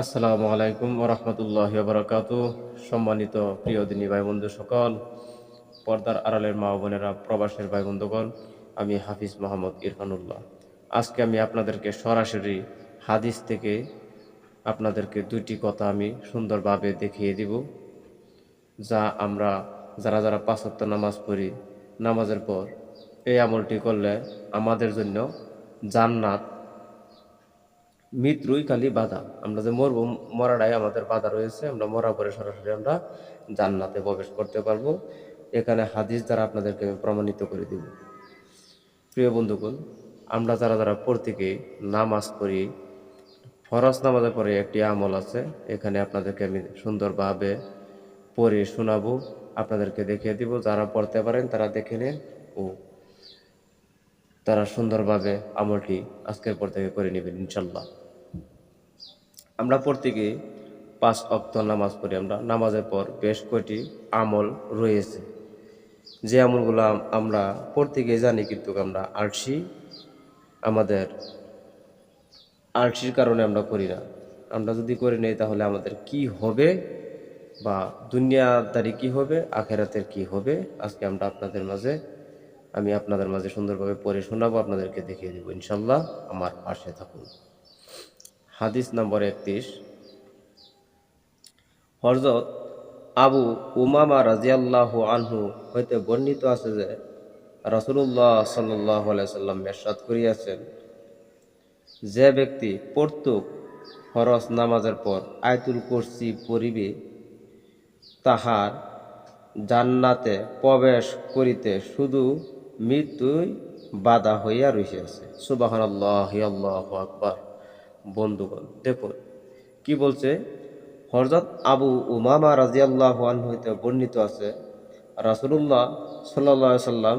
আসসালামু আলাইকুম ওরহমতুল্লাহ বরকাত সম্মানিত প্রিয় দিনী ভাই বন্ধু সকল, পর্দার আড়ালের মা বোনেরা, প্রবাসের ভাই বন্ধুগণ আমি হাফিজ মোহাম্মদ ইরফানুল্লাহ। আজকে আমি আপনাদেরকে সরাসরি হাদিস থেকে আপনাদেরকে দুইটি কথা আমি সুন্দরভাবে দেখিয়ে দিব, যা আমরা যারা যারা পাঁচত্ব নামাজ পড়ি, নামাজের পর এই আমলটি করলে আমাদের জন্য জান্নাত মৃত্যুই খালি বাধা আমরা যে মরব, মরাটাই আমাদের বাধা রয়েছে। আমরা মরা পরে সরাসরি আমরা জান্নাতে প্রবেশ করতে পারব। এখানে হাদিস দ্বারা আপনাদেরকে আমি প্রমাণিত করে দিব। প্রিয় বন্ধুগণ, আমরা যারা যারা প্রত্যেকে নামাজ পড়ি, ফরজ নামাজের পরে একটি আমল আছে। এখানে আপনাদেরকে আমি সুন্দরভাবে পড়ে শোনাবো, আপনাদেরকে দেখিয়ে দিব। যারা পড়তে পারেন তারা দেখে নেন ও তারা সুন্দরভাবে আমলটি আজকের পর থেকে করে নেবেন, ইনশাল্লাহ। আমরা প্রত্যেকে পাঁচ অক্ত নামাজ পড়ি। আমরা নামাজের পর বেশ কয়টি আমল রয়েছে। যে আমলগুলো আম- আমরা প্রত্যেকে জানি, কিন্তু আমরা আলসি আমাদের আলসির কারণে আমরা করি না। আমরা যদি করে নেই, তাহলে আমাদের কি হবে? বা দুনিয়াদারি কি হবে? আখেরাতের কি হবে? আজকে আমরা আপনাদের মাঝে, আমি আপনাদের মাঝে সুন্দরভাবে পড়ে শোনাবো, আপনাদেরকে দেখিয়ে দেবো। ইনশাল্লাহ আমার পাশে থাকুন। হাদিস নম্বর একত্রিশ। হরজত আবু উমামা রাজিয়াল্লাহ আনহু হইতে বর্ণিত আছে যে রসুল্লাহ সাল্লাহ সাল্লাম মেরসাদ করিয়াছেন, যে ব্যক্তি পর্তুক ফরজ নামাজের পর আয়তুল কুরসি পড়িবে, তাহার জান্নাতে প্রবেশ করিতে শুধু মৃত্যুই বাধা হইয়া আল্লাহ আল্লাহ আকবার। বন্ধুগণ দেখুন কি বলছে? হরজত আবু উমামা রাজিয়াল্লাহ হইতে বর্ণিত আছে, রাসুলুল্লাহ সাল্লাহ সাল্লাম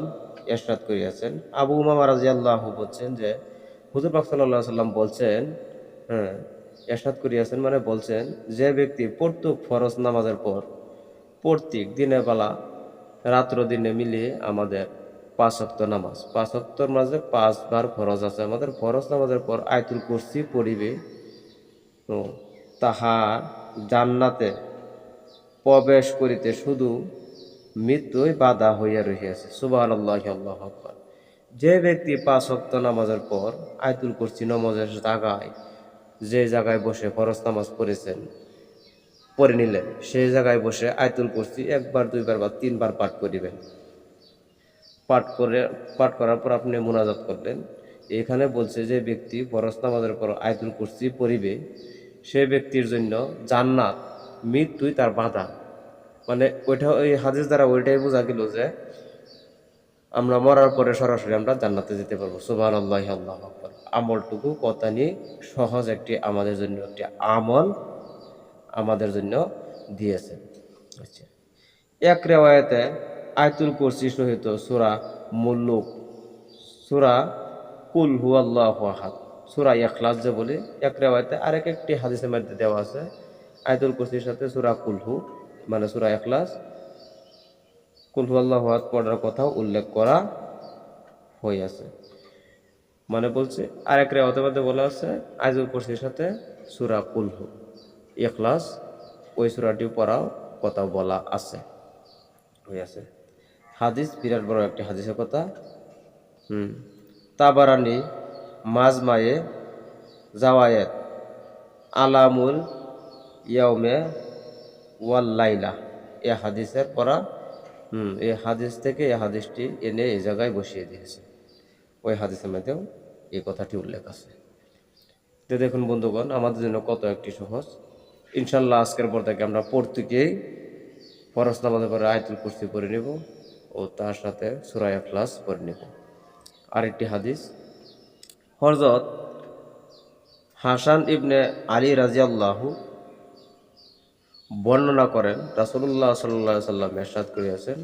এরশাদ করিয়াছেন। আবু উমামা রাজিয়াল্লাহ বলছেন যে, হুজুর পাক সাল্লাহ সাল্লাম বলছেন হ্যাঁ এরশাদ করিয়াছেন মানে বলছেন, যে ব্যক্তি প্রত্যেক ফরজ নামাজের পর প্রত্যেক দিনের বেলা রাত্র দিনে মিলিয়ে আমাদের পাঁচ অক্ত নামাজ। পাঁচ অক্তর মাঝে পাঁচবার ফরজ আছে। আমাদের ফরজ নামাজের পর আয়তুল কুরসি পড়িবে। তো তাহার জান্নাতে প্রবেশ করিতে শুধু মৃত্যুই বাধা হইয়া রহিয়াছে। সুবাহ আল্লাহ আল্লাহ আকবার। যে ব্যক্তি পাঁচ অক্ত নামাজের পর আয়তুল কুরসি নামাজের জায়গায়, যে জায়গায় বসে ফরজ নামাজ পড়েছেন, পড়ে নিলেন, সেই জায়গায় বসে আয়তুল কুরসি একবার, দুইবার বা তিনবার পাঠ করিবেন। পাঠ করে, পাঠ করার পর আপনি মোনাজাত করলেন। এখানে বলছে যে ব্যক্তি ফরজ নামাজের পর আয়তুল কুরসি পড়িবে, সে ব্যক্তির জন্য জান্নাত, মৃত্যুই তার বাধা। মানে ওইটা ওই হাদিস দ্বারা ওইটাই বোঝা গেল যে আমরা মরার পরে সরাসরি আমরা জান্নাতে যেতে পারব। সুবাহ আল্লাহ আল্লাহ। আমলটুকু, কথা নিয়ে সহজ একটি, আমাদের জন্য একটি আমল আমাদের জন্য দিয়েছে। আচ্ছা। এক রেওয়ায়তে আয়তুল কুরসি সহিত সুরা মুল্লুক, সুরা কুল হু আল্লাহ আহাদ, সুরা ইখলাস যে বলে, এক রেওয়ায়তে আরেক একটি হাদিসের মধ্যে দেওয়া আছে, আয়তুল কুরসির সাথে সুরা কুলহু মানে সুরা ইখলাস কুলহু আল্লাহ আহাদ পড়ার কথাও উল্লেখ করা হয়ে আছে মানে বলছে, আরেক রেওয়াতের মধ্যে বলা আছে, আয়তুল কুরসির সাথে সুরা কুলহু ইখলাস, ওই সুরাটি পড়াও কথা বলা আছে, হইয়াছে। হাদিস, বিরাট বড় একটি হাদিসের কথা। হুম। তাবারানি, মাজমায়ে জাওয়ায়েত, আলামুল ইয়াউমে ওয়াল লাইলা। এ হাদিসের পড়া, হুম এই হাদিস থেকে এই হাদিসটি এনে এই জায়গায় বসিয়ে দিয়েছে। ওই হাদিসের মধ্যেও এই কথাটি উল্লেখ আছে। তো দেখুন বন্ধুগণ, আমাদের জন্য কত একটি সহজ। ইনশাল্লাহ আজকের পর থেকে আমরা প্রত্যেকেই ফরস নামাজের পরে আয়তুল কুস্তি পড়ে নেব। ও তার সাথে সুরায়া ক্লাস পড়ে নেব। আরেকটি হাদিস হরজত হাসান ইবনে আলী রাজিয়াল্লাহু বর্ণনা করেন রাসুল্লাহ সাল্লাহ সাল্লাম এরশাদ করিয়াছেন,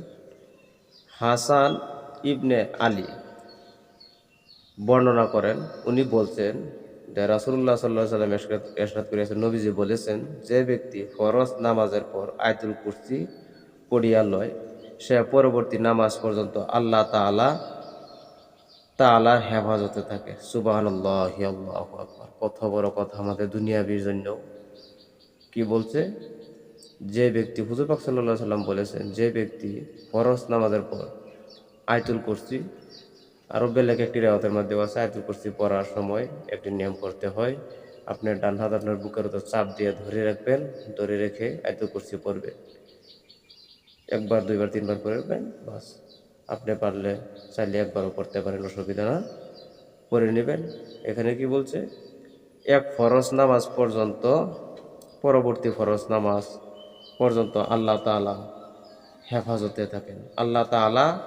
হাসান ইবনে আলী বর্ণনা করেন, উনি বলছেন যে রাসুল্লাহ সাল্লাহ সাল্লাম এরশাদ করিয়াছেন, নবীজি বলেছেন, যে ব্যক্তি ফরজ নামাজের পর আয়তুল কুরসি পড়িয়া লয় সে পরবর্তী নামাজ পর্যন্ত আল্লাহ তাআলা তাআলার হেফাজতে থাকে। সুবাহ কত বড় কথা আমাদের দুনিয়াবির জন্য কি বলছে? যে ব্যক্তি হুজুর পাক সাল্লাহ সাল্লাম বলেছেন, যে ব্যক্তি ফরজ নামাজের পর আয়তুল কুরসি আরও বেলেগ একটি রেওয়াতের মধ্যে আছে, আয়তুল কুরসি পড়ার সময় একটি নিয়ম করতে হয় আপনার ডান হাত আপনার বুকের চাপ দিয়ে ধরে রাখবেন, ধরে রেখে আয়তুল কুরসি পড়বেন একবার, দুইবার, তিনবার করে রাখবেন বাস। আপনি পারলে চাইলে একবারও পড়তে পারেন, অসুবিধা না। পড়ে নেবেন। এখানে কি বলছে? এক ফরজ নামাজ পর্যন্ত, পরবর্তী ফরজ নামাজ পর্যন্ত আল্লাহ তাআলা হেফাজতে থাকেন। আল্লাহ তাআলা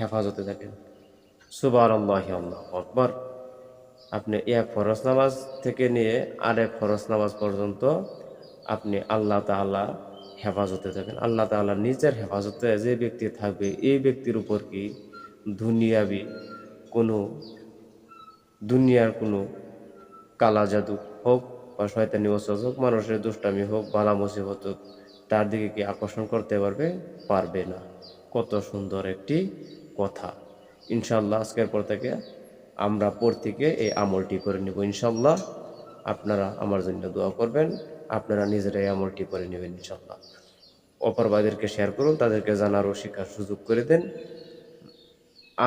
হেফাজতে থাকেন। সুবার আল্লাহ আকবর। আপনি এক ফরজ নামাজ থেকে নিয়ে আরেক ফরজ নামাজ পর্যন্ত আপনি আল্লাহ তাআলা হেফাজতে থাকেন। আল্লাহ তাআলা নিজের হেফাজতে যে ব্যক্তি থাকবে, এই ব্যক্তির উপর কি দুনিয়াবি কোনো, দুনিয়ার কোনো কালা জাদু হোক বা শয়তানি ওসব হোক, মানুষের দুষ্টামি হোক, বালা মুসিবত হোক, তার দিকে কি আকর্ষণ করতে পারবে? পারবে না। কত সুন্দর একটি কথা। ইনশাল্লাহ আজকের পর থেকে আমরা পর থেকে এই আমলটি করে নেব। ইনশাল্লাহ আপনারা আমার জন্য দোয়া করবেন। আপনারা নিজেরাই আমলটি করে নেবেন ইনশাল্লাহ অপরবাদেরকে শেয়ার করুন, তাদেরকে জানার ও শিক্ষার সুযোগ করে দেন।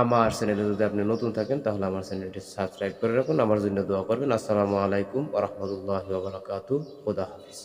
আমার চ্যানেলে যদি আপনি নতুন থাকেন, তাহলে আমার চ্যানেলটি সাবস্ক্রাইব করে রাখুন। আমার জন্য দোয়া করবেন। আসসালামু আলাইকুম ওরহমতুল্লাহ বারকাতু খুদা হাফিজ।